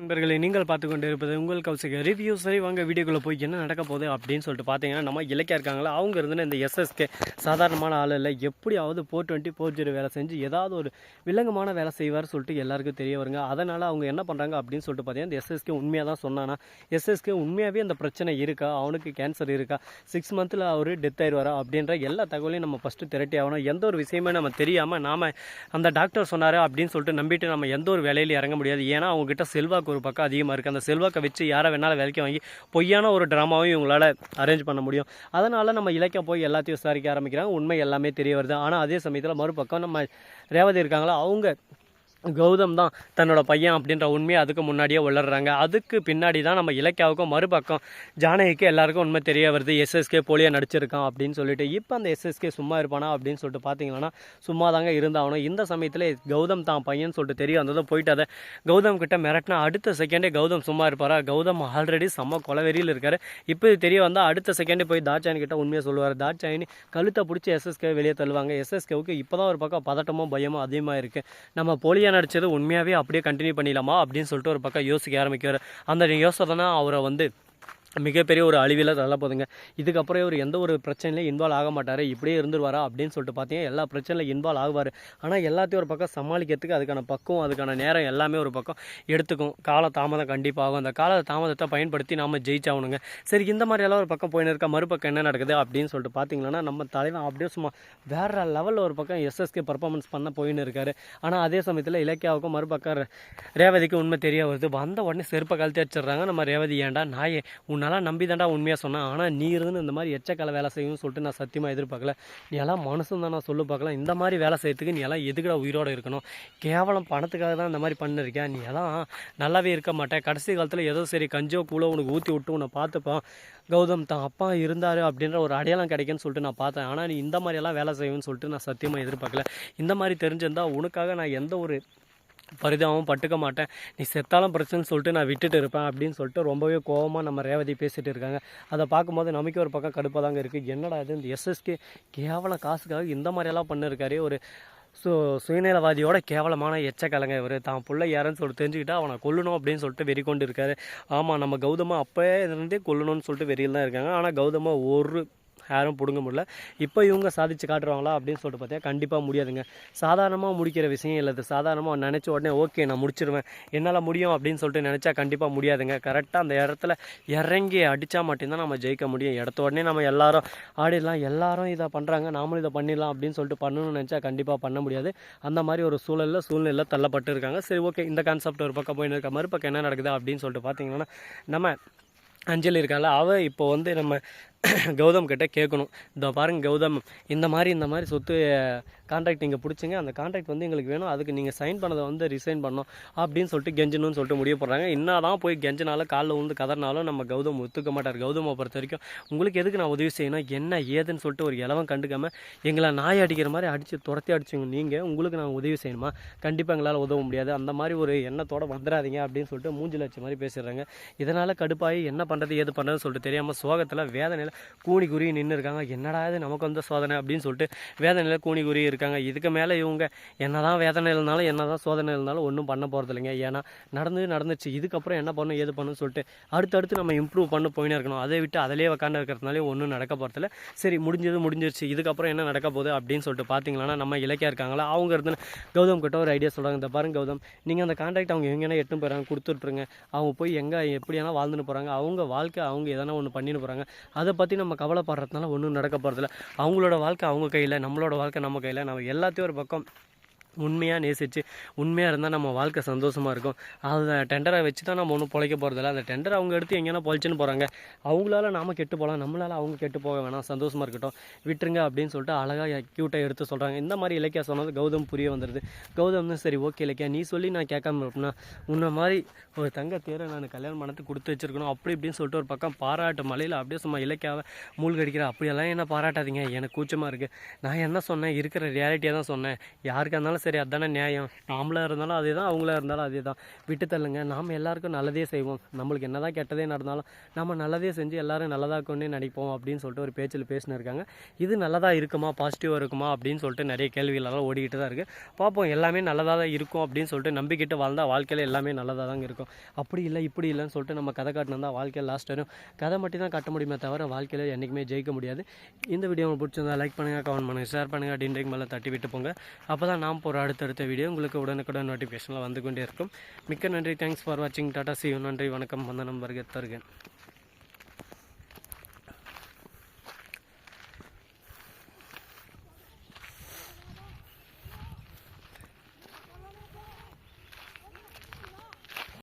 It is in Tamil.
நண்பர்களை நீங்கள் பார்த்து கொண்டு இருப்பது உங்கள் கௌசிக ரிவ்யூ சரி வாங்க வீடியோக்குள்ளே போய் என்ன நடக்க போகுது அப்படின்னு சொல்லிட்டு பார்த்தீங்கன்னா நம்ம இலக்கியா இருக்காங்களா அவங்க இருந்து இந்த எஸ்எஸ்கே சாதாரணமான ஆள் இல்லை. எப்படியாவது ஃபோர் டுவெண்ட்டி ஃபோர் ஜீரோ வேலை செஞ்சு ஏதாவது ஒரு வில்லங்கமான வேலை செய்வார் சொல்லிட்டு எல்லாருக்கும் தெரிய வருங்க. அதனால் அவங்க என்ன பண்ணுறாங்க அப்படின்னு சொல்லிட்டு பார்த்தீங்கன்னா இந்த எஸ்எஸ்கே உண்மையாக தான் சொன்னானா எஸ்எஸ்கே உண்மையாகவே அந்த பிரச்சனை இருக்கா? அவனுக்கு கேன்சர் இருக்கா? சிக்ஸ் மந்தில் அவர் டெத் ஆயிடுவாரா அப்படின்ற எல்லா தகவலையும் நம்ம ஃபஸ்ட்டு திரட்டி ஆகணும். எந்த ஒரு விஷயமே நம்ம தெரியாமல் நாம் அந்த டாக்டர் சொன்னார் அப்படின்னு சொல்லிட்டு நம்பிட்டு நம்ம எந்த ஒரு வேலையில் இறங்க முடியாது. ஏன்னா அவங்ககிட்ட செல்வாக்கு ஒரு பக்கம் அதிகமாக இருக்குது அந்த செல்வாக்கை வச்சு யாரை வேணாலும் வேலைக்கு வாங்கி பொய்யான ஒரு ட்ராமாவும் இவங்களால அரேஞ்ச் பண்ண முடியும். அதனால் நம்ம இலக்கியம் போய் எல்லாத்தையும் விசாரிக்க ஆரம்பிக்கிறாங்க. உண்மை எல்லாமே தெரிய வருது. ஆனால் அதே சமயத்தில் மறுபக்கம் நம்ம ரேவதி இருக்காங்களா? அவங்க கௌதம் தான் தன்னோட பையன் அப்படின்ற உண்மையை அதுக்கு முன்னாடியே வளர்றாங்க அதுக்கு பின்னாடி தான் நம்ம இலக்கியாவுக்கும் மறுபக்கம் ஜானகிக்கு எல்லாருக்கும் உண்மை தெரிய வருது. எஸ்எஸ்கே போலியாக நடிச்சிருக்கான் அப்படின்னு சொல்லிட்டு. இப்போ அந்த எஸ்எஸ்கே சும்மா இருப்பானா அப்படின்னு சொல்லிட்டு பார்த்தீங்கன்னா சும்மா தாங்க இருந்தாகணும். இந்த சமயத்தில் கௌதம் தான் பையன் சொல்லிட்டு தெரிய வந்ததும் போயிட்டு அதை கௌதம் கிட்ட மிரட்டினா அடுத்த செகண்டே கௌதம் சும்மா இருப்பாரா? கௌதம் ஆல்ரெடி செம்ம கொலவெறியில் இருக்கார். இப்போ இது தெரிய வந்தால் அடுத்த செகண்டே போய் தாட்சாயன் கிட்ட உண்மையை சொல்லுவார். தாட்சாயனி கழுத்தை பிடிச்சி எஸ்எஸ்கே வெளியே தள்ளுவாங்க. எஸ்எஸ்கேவுக்கு இப்போ தான் ஒரு பக்கம் பதட்டமும் பயமும் அதிகமாக இருக்குது நம்ம போலியான நடித்தது உண்மையாகவே அப்படியே கண்டினியூ பண்ணிடலாமா அப்படின்னு சொல்லிட்டு ஒரு பக்கம் யோசிக்க ஆரம்பிக்கிறார். அந்த யோசனை தான் அவரை வந்து மிகப்பெரிய ஒரு அழிவில் தள்ள போதுங்க இதுக்கப்புறம் இவர் எந்த ஒரு பிரச்சனையிலையும் இன்வால்வ் ஆக மாட்டார். இப்படியே இருந்துருவாரா அப்படின்னு சொல்லிட்டு பார்த்தீங்கன்னா எல்லா பிரச்சனையிலும் இன்வால்வ் ஆகுவார். ஆனால் எல்லாத்தையும் ஒரு பக்கம் சமாளிக்கிறதுக்கு அதுக்கான பக்குவம் அதுக்கான நேரம் எல்லாமே ஒரு பக்கம் எடுத்துக்கும். கால தாமதம் கண்டிப்பாக ஆகும். அந்த கால தாமதத்தை பயன்படுத்தி நாம் ஜெயிச்சாகணுங்க. சரி இந்த மாதிரியெல்லாம் ஒரு பக்கம் போயின்னு இருக்க மறுபக்கம் என்ன நடக்குது அப்படின்னு சொல்லிட்டு பார்த்தீங்கன்னா நம்ம தலைவன் அப்படியே சும்மா வேற லெவலில் ஒரு பக்கம் எஸ்எஸ்கே பர்ஃபார்மன்ஸ் பண்ண போயின்னு இருக்காரு ஆனால் அதே சமயத்தில் இலக்கியாவுக்கும் மறுபக்கம் ரேவதிக்கு உண்மை தெரிய வருது. வந்த உடனே செருப்பை கழட்டி வச்சிடுறாங்க நம்ம ரேவதி ஏன்டா நாயே உன்னை உன்னெல்லாம் நம்பி தாண்டா உண்மையாக சொன்னேன். ஆனால் நீ இருந்து இந்த மாதிரி எச்சக்கால வேலை செய்யும்னு சொல்லிட்டு நான் சத்தியமாக எதிர்பார்க்கல. நீ எல்லாம் மனசும் தான் நான் சொல்லு பார்க்கலாம். இந்த மாதிரி வேலை செய்யறதுக்கு நீ எல்லாம் எதுக்கடா உயிரோட இருக்கணும்? கேவலம் பணத்துக்காக தான் இந்த மாதிரி பண்ணிருக்கேன் நீ எல்லாம் நல்லாவே இருக்க மாட்டேன். கடைசி காலத்தில் ஏதோ சரி கஞ்சோ கூழோ உனக்கு ஊற்றி விட்டு உன்னை பார்த்துப்பான் கௌதம் தான் அப்பா இருந்தார் அப்படின்ற ஒரு அடையாளம் கிடைக்குன்னு சொல்லிட்டு நான் பார்த்தேன். ஆனால் நீ இந்த மாதிரியெல்லாம் வேலை செய்வேன்னு சொல்லிட்டு நான் சத்தியமாக எதிர்பார்க்கல. இந்த மாதிரி தெரிஞ்சிருந்தால் உனக்காக நான் எந்த ஒரு பரிதாபம் பட்டுக்க மாட்டேன். நீ செத்தாலும் பிரச்சனைன்னு சொல்லிட்டு நான் விட்டுட்டு இருப்பேன் அப்படின்னு சொல்லிட்டு ரொம்பவே கோவமாக நம்ம ரேவதி பேசிகிட்டு இருக்காங்க. அதை பார்க்கும்போது நமக்கு ஒரு பக்கம் கடுப்பாக தாங்க இருக்குது என்னடா இது? இந்த எஸ்எஸ்கே கேவலம் காசுக்காக இந்த மாதிரியெல்லாம் பண்ணிருக்காரு. ஒரு சு சுயநலவாதியோட கேவலமான எச்சக்கலங்க இவர். தான் பிள்ளை யாருன்னு சொல்லிட்டு தெரிஞ்சுக்கிட்டா அவனை கொல்லணும் அப்படின்னு சொல்லிட்டு வெறி கொண்டு இருக்காரு ஆமாம் நம்ம கௌதமா அப்போயே இருந்தே கொல்லணும்னு சொல்லிட்டு வெறியில் தான் இருக்காங்க. ஆனால் கௌதமா ஒரு யாரும் பிடுங்க முடியல. இப்போ இவங்க சாதிச்சு காட்டுறாங்களா அப்படின்னு சொல்லிட்டு பார்த்தீங்கன்னா கண்டிப்பாக முடியாதுங்க. சாதாரணமாக முடிக்கிற விஷயம் இல்லை இது. சாதாரணமாக நினச்ச உடனே ஓகே நான் முடிச்சிருவேன். என்னால் முடியும் அப்படின்னு சொல்லிட்டு நினச்சா கண்டிப்பாக முடியாதுங்க. கரெக்டாக அந்த இடத்துல இறங்கி அடித்தா மட்டும்தான் நம்ம ஜெயிக்க முடியும். இடத்த உடனே நம்ம எல்லாரும் ஆடிடலாம் எல்லாரும் இதை பண்ணுறாங்க நாமளும் இதை பண்ணிடலாம் அப்படின்னு சொல்லிட்டு பண்ணணும்னு நினச்சா கண்டிப்பாக பண்ண முடியாது. அந்த மாதிரி ஒரு சூழலில் சூழ்நிலையில் தள்ளப்பட்டு இருக்காங்க சரி ஓகே இந்த கான்செப்ட் ஒரு பக்கம் போயின்னு இருக்க மறுபக்கம் என்ன நடக்குது அப்படின்னு சொல்லிட்டு பார்த்தீங்கன்னா நம்ம அஞ்சலி இருக்கால அவள் இப்போ வந்து நம்ம கௌதம் கிட்டே கேட்கணும். இதோ பாருங்கள் கௌதம் இந்த மாதிரி இந்த மாதிரி சொத்து கான்ட்ராக்ட் நீங்கள் பிடிச்சிங்க. அந்த கான்ட்ராக்ட் வந்து எங்களுக்கு வேணும். அதுக்கு நீங்கள் சைன் பண்ணதை வந்து ரிசைன் பண்ணோம் அப்படின்னு சொல்லிட்டு கெஞ்சணும்னு சொல்லிட்டு முடிவு போடுறாங்க. என்ன தான் போய் கெஞ்சினாலும் காலில் வந்து கதறினாலும் நம்ம கௌதம் ஒத்துக்க மாட்டார். கௌதமை பொறுத்த வரைக்கும் உங்களுக்கு எதுக்கு நான் உதவி செய்யணும்? என்ன ஏதுன்னு சொல்லிட்டு ஒரு இலவம் கண்டுக்காம எங்களை நாய் அடிக்கிற மாதிரி அடித்து துரத்தி அடிச்சுங்க. நீங்கள் உங்களுக்கு நான் உதவி செய்யணுமா? கண்டிப்பாக எங்களால் உதவ முடியாது. அந்த மாதிரி ஒரு எண்ணத்தோட வந்துடாதீங்க அப்படின்னு சொல்லிட்டு மூஞ்சில் வச்ச மாதிரி பேசிடுறாங்க. இதனால் கடுப்பாகி என்ன பண்ணுறது ஏது பண்ணுறதுன்னு சொல்லிட்டு தெரியாமல் சோகத்தில் வேதனை வேதனையில் கூணி குறுகி நின்று இருக்காங்க என்னடா இது நமக்கு வந்த சோதனை அப்படின்னு சொல்லிட்டு வேதனையில் கூணி குறுகி இருக்காங்க. இதுக்கு மேலே இவங்க என்னதான் வேதனை இருந்தாலும் என்னதான் சோதனை இருந்தாலும் ஒன்றும் பண்ண போகிறது இல்லைங்க. ஏன்னா நடந்து நடந்துச்சு. இதுக்கப்புறம் என்ன பண்ணும் ஏது பண்ணுன்னு சொல்லிட்டு அடுத்தடுத்து நம்ம இம்ப்ரூவ் பண்ண போயினே இருக்கணும். அதை விட்டு அதிலே உக்காந்து இருக்கிறதுனாலே ஒன்றும் நடக்க போகிறதில்ல சரி முடிஞ்சது முடிஞ்சிருச்சு. இதுக்கப்புறம் என்ன நடக்க போகுது அப்படின்னு சொல்லிட்டு பார்த்தீங்கன்னா நம்ம இலக்கியா இருக்காங்களா? அவங்க இருந்து கௌதம் கிட்ட ஒரு ஐடியா சொல்கிறாங்க இந்த பாருங்க கௌதம் நீங்கள் அந்த கான்டாக்ட் அவங்க எங்கேனா எட்டுன்னு போகிறாங்க கொடுத்துட்ருங்க அவங்க போய் எங்கே எப்படியானா வாழ்ந்துன்னு போகிறாங்க அவங்க வாழ்க்கை அவங்க எதனா ஒன்று பண்ணின்னு போகிறாங்க அதை பற்றி நம்ம கவலைப்படுறதுனால ஒன்றும் நடக்க போகிறதில்ல அவங்களோட வாழ்க்கை அவங்க கையில் நம்மளோட வாழ்க்கை நம்ம கையில். நம்ம எல்லாத்தையும் ஒரு பக்கம் உண்மையாக நேசித்து உண்மையாக இருந்தால் நம்ம வாழ்க்கை சந்தோஷமாக இருக்கும். அதை டெண்டரை வச்சு தான் நம்ம ஒன்றும் பொழைக்க போகிறதில்ல அந்த டெண்டர் அவங்க எடுத்து எங்கேனா பொழைச்சின்னு போகிறாங்க அவங்களால நாம் கெட்டு போகலாம் நம்மளால் அவங்க கெட்டு போக வேணாம். சந்தோஷமாக இருக்கட்டும். விட்டுருங்க அப்படின்னு சொல்லிட்டு அழகாக க்யூட்டாக எடுத்து சொல்கிறாங்க இந்த மாதிரி இலக்கியா சொன்னது கௌதம் புரிய வந்துடுது கௌதம்னு சரி ஓகே இலக்கியா. நீ சொல்லி நான் கேட்காம இருப்பேன்னா உன்ன மாதிரி ஒரு தங்க தேரை நான் கல்யாணம் பண்ணத்துக்கு கொடுத்து வச்சிருக்கணும். அப்படி இப்படின்னு சொல்லிட்டு ஒரு பக்கம் பாராட்டு மலையில் அப்படியே சும்மா இலக்கியாவை மூழ்கடிக்கிற. அப்படியெல்லாம் என்ன பாராட்டாதீங்க. எனக்கு கூச்சமாக இருக்குது நான் என்ன சொன்னேன்? இருக்கிற ரியாலிட்டியாக தான் சொன்னேன். யாருக்கா இருந்தாலும் சரி அதானே நியாயம். நாமளா இருந்தாலும் அதே தான் அவங்களா இருந்தாலும் அதே தான் விட்டு தள்ளுங்க. நாம் எல்லாருக்கும் நல்லதே செய்வோம். நம்மளுக்கு என்ன தான் கெட்டதே நடந்தாலும் நம்ம நல்லதே செஞ்சு எல்லாரும் நல்லதாக கொண்டு நினைப்போம் அப்படின்னு சொல்லிட்டு ஒரு பேச்சில் பேசினிருக்காங்க இது நல்லதாக இருக்குமா பாசிட்டிவாக இருக்குமா அப்படின்னு சொல்லிட்டு நிறைய கேள்விகளெல்லாம் ஓடிக்கிட்டு தான் இருக்குது பார்ப்போம் எல்லாமே நல்லதாக தான் இருக்கும் அப்படின்னு சொல்லிட்டு நம்பிக்கிட்டு வாழ்ந்தால் வாழ்க்கையில் எல்லாமே நல்லதாக தான் இருக்கும். அப்படி இல்லை இப்படி இல்லைன்னு சொல்லிட்டு நம்ம கதை காட்டினா வாழ்க்கையில் லாஸ்ட் வரும். கதை மட்டும் தான் கட்ட முடியுமே தவிர வாழ்க்கையில் என்றைக்குமே ஜெயிக்க முடியாது. இந்த வீடியோ உங்களுக்கு பிடிச்சிருந்தா லைக் பண்ணுங்கள் கமெண்ட் பண்ணுங்கள் ஷேர் பண்ணுங்கள் டின்றைக்கு மேலே தட்டி விட்டு போங்க. அப்போ தான் நாம் போகிற அடுத்தடுத்த வீடியோ உங்களுக்கு உடனுக்குடன் நோட்டிஃபிகேஷனில் வந்து கொண்டே இருக்கும். மிக்க நன்றி. தேங்க்ஸ் ஃபார் வாட்சிங் டாடா சி நன்றி. வணக்கம். வந்தனம் வருக